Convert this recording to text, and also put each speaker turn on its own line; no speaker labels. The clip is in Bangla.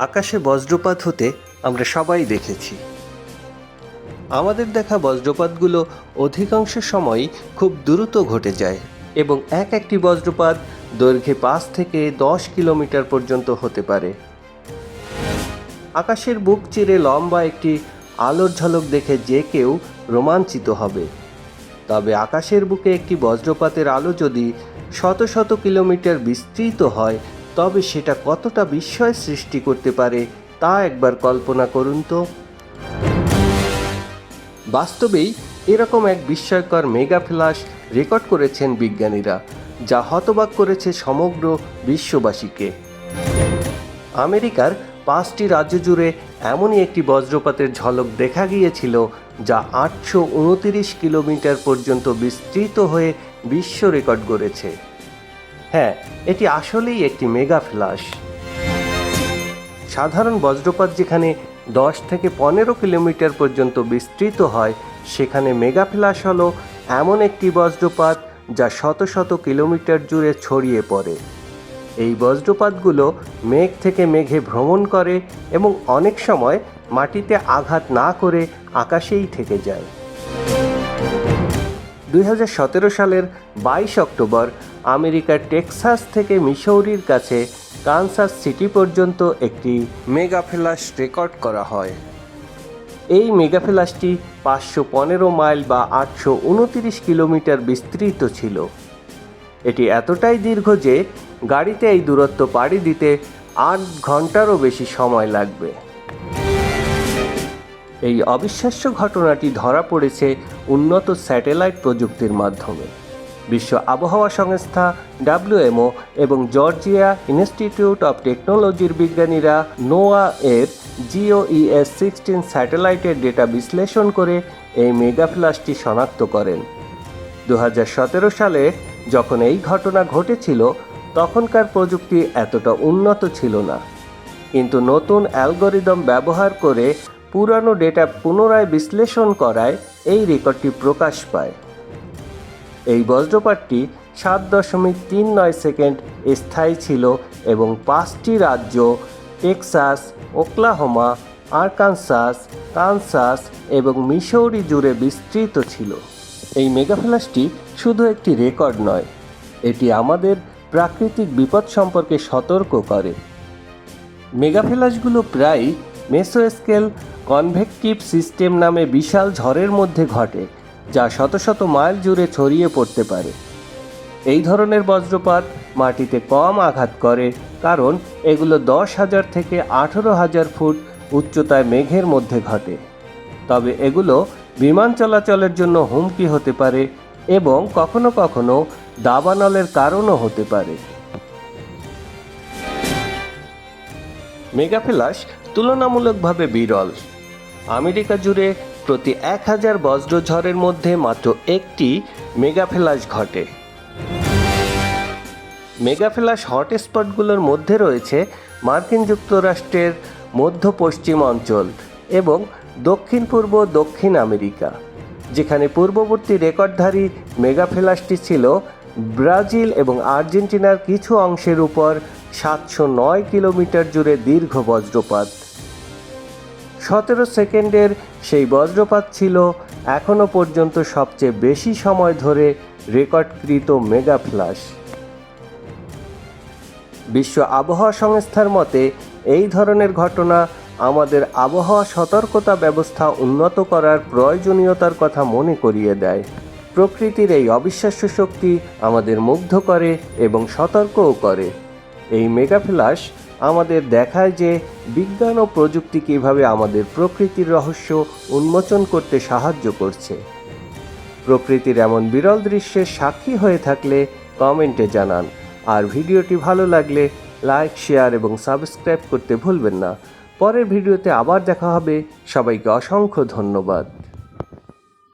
আকাশে বজ্রপাত হতে আমরা সবাই দেখেছি। আমাদের দেখা বজ্রপাতগুলো অধিকাংশ সময়ই খুব দ্রুত ঘটে যায় এবং এক একটি বজ্রপাত দৈর্ঘ্যে পাঁচ থেকে দশ কিলোমিটার পর্যন্ত হতে পারে। আকাশের বুক চিরে লম্বা একটি আলোর ঝলক দেখে যে কেউ রোমাঞ্চিত হবে। তবে আকাশের বুকে একটি বজ্রপাতের আলো যদি শত শত কিলোমিটার বিস্তৃত হয় তবে সেটা কতটা বিস্ময় সৃষ্টি করতে পারে তা একবার কল্পনা করুন তো। বাস্তবেই এরকম এক বিস্ময়কর মেগা ফ্ল্যাশ রেকর্ড করেছেন বিজ্ঞানীরা, যা হতবাক করেছে সমগ্র বিশ্ববাসীকে। আমেরিকার পাঁচটি রাজ্য জুড়ে এমনই একটি বজ্রপাতের ঝলক দেখা গিয়েছিল, যা আটশো কিলোমিটার পর্যন্ত বিস্তৃত হয়ে বিশ্ব রেকর্ড গড়েছে। হ্যাঁ এটি আসলেই একটি মেগা ফ্ল্যাশ। সাধারণ বজ্রপাত যেখানে দশ থেকে পনেরো কিলোমিটার পর্যন্ত বিস্তৃত হয়, সেখানে মেগা ফ্ল্যাশ হলো এমন একটি বজ্রপাত যা শত শত কিলোমিটার জুড়ে ছড়িয়ে পড়ে। এই বজ্রপাতগুলো মেঘ থেকে মেঘে ভ্রমণ করে এবং অনেক সময় মাটিতে আঘাত না করে আকাশেই থেকে যায়। দুই হাজার সতেরো সালের বাইশ অক্টোবর আমেরিকার টেক্সাস থেকে মিসৌরির কাছে কানসাস সিটি পর্যন্ত একটি মেগা ফ্ল্যাশ রেকর্ড করা হয়। এই মেগা ফ্ল্যাশটি পাঁচশো পনেরো মাইল বা আটশো উনতিরিশ কিলোমিটার বিস্তৃত ছিল। এটি এতটাই দীর্ঘ যে গাড়িতে এই দূরত্ব পাড়ি দিতে আট ঘন্টারও বেশি সময় লাগবে। এই অবিশ্বাস্য ঘটনাটি ধরা পড়েছে উন্নত স্যাটেলাইট প্রযুক্তির মাধ্যমে। বিশ্ব আবহাওয়া সংস্থা, ডাব্লিউএমও এবং জর্জিয়া ইনস্টিটিউট অফ টেকনোলজির বিজ্ঞানীরা নোয়া এর জিওইএস সিক্সটিন স্যাটেলাইটের ডেটা বিশ্লেষণ করে এই মেগা ফ্ল্যাশটি শনাক্ত করেন। দু হাজার সতেরো সালে যখন এই ঘটনা ঘটেছিল, তখনকার প্রযুক্তি এতটা উন্নত ছিল না। কিন্তু নতুন অ্যালগোরিদম ব্যবহার করে পুরানো ডেটা পুনরায় বিশ্লেষণ করায় এই রেকর্ডটি প্রকাশ পায়। এই বজ্রপাতটি সাত দশমিক তিন নয় সেকেন্ড স্থায়ী ছিল এবং পাঁচটি রাজ্য টেক্সাস, ওকলাহোমা, আরকানসাস, কানসাস এবং মিসৌরি জুড়ে বিস্তৃত ছিল। এই মেগাফ্ল্যাশটি শুধু একটি রেকর্ড নয়, এটি আমাদের প্রাকৃতিক বিপদ সম্পর্কে সতর্ক করে। মেগাফ্ল্যাশগুলো প্রায় মেসোস্কেল কনভেকটিভ সিস্টেম নামে বিশাল ঝড়ের মধ্যে ঘটে, যা শত শত মাইল জুড়ে ছড়িয়ে পড়তে পারে। এই ধরনের বজ্রপাত মাটিতে কম আঘাত করে, কারণ এগুলো দশ হাজার থেকে আঠেরো হাজার ফুট উচ্চতায় মেঘের মধ্যে ঘটে। তবে এগুলো বিমান চলাচলের জন্য হুমকি হতে পারে এবং কখনো কখনো দাবানলের কারণও হতে পারে। মেগাফ্ল্যাশ তুলনামূলকভাবে বিরল। আমেরিকা জুড়ে প্রতি এক হাজার বজ্রঝড়ের মধ্যে মাত্র একটি মেগাফেলাস ঘটে। মেগাফ্ল্যাশ হটস্পটগুলোর মধ্যে রয়েছে মার্কিন যুক্তরাষ্ট্রের মধ্য পশ্চিম অঞ্চল এবং দক্ষিণ পূর্ব দক্ষিণ আমেরিকা, যেখানে পূর্ববর্তী রেকর্ডধারী মেগাফেলাসটি ছিল ব্রাজিল এবং আর্জেন্টিনার কিছু অংশের উপর সাতশো নয় কিলোমিটার জুড়ে দীর্ঘ বজ্রপাত। সতেরো সেকেন্ডের সেই বজ্রপাত ছিল এখনও পর্যন্ত সবচেয়ে বেশি সময় ধরে রেকর্ডকৃত মেগা ফ্ল্যাশ বিশ্ব আবহাওয়া সংস্থার মতে, এই ধরনের ঘটনা আমাদের আবহাওয়া সতর্কতা ব্যবস্থা উন্নত করার প্রয়োজনীয়তার কথা মনে করিয়ে দেয়। প্রকৃতির এই অবিশ্বাস্য শক্তি আমাদের মুগ্ধ করে এবং সতর্কও করে। এই মেগা ফ্ল্যাশ আমাদের দেখায় যে বিজ্ঞান ও প্রযুক্তি কীভাবে আমাদের প্রকৃতির রহস্য উন্মোচন করতে সাহায্য করছে। প্রকৃতির এমন বিরল দৃশ্যের সাক্ষী হয়ে থাকলে কমেন্টে জানান। আর ভিডিওটি ভালো লাগলে লাইক, শেয়ার এবং সাবস্ক্রাইব করতে ভুলবেন না। পরের ভিডিওতে আবার দেখা হবে। সবাইকে অসংখ্য ধন্যবাদ।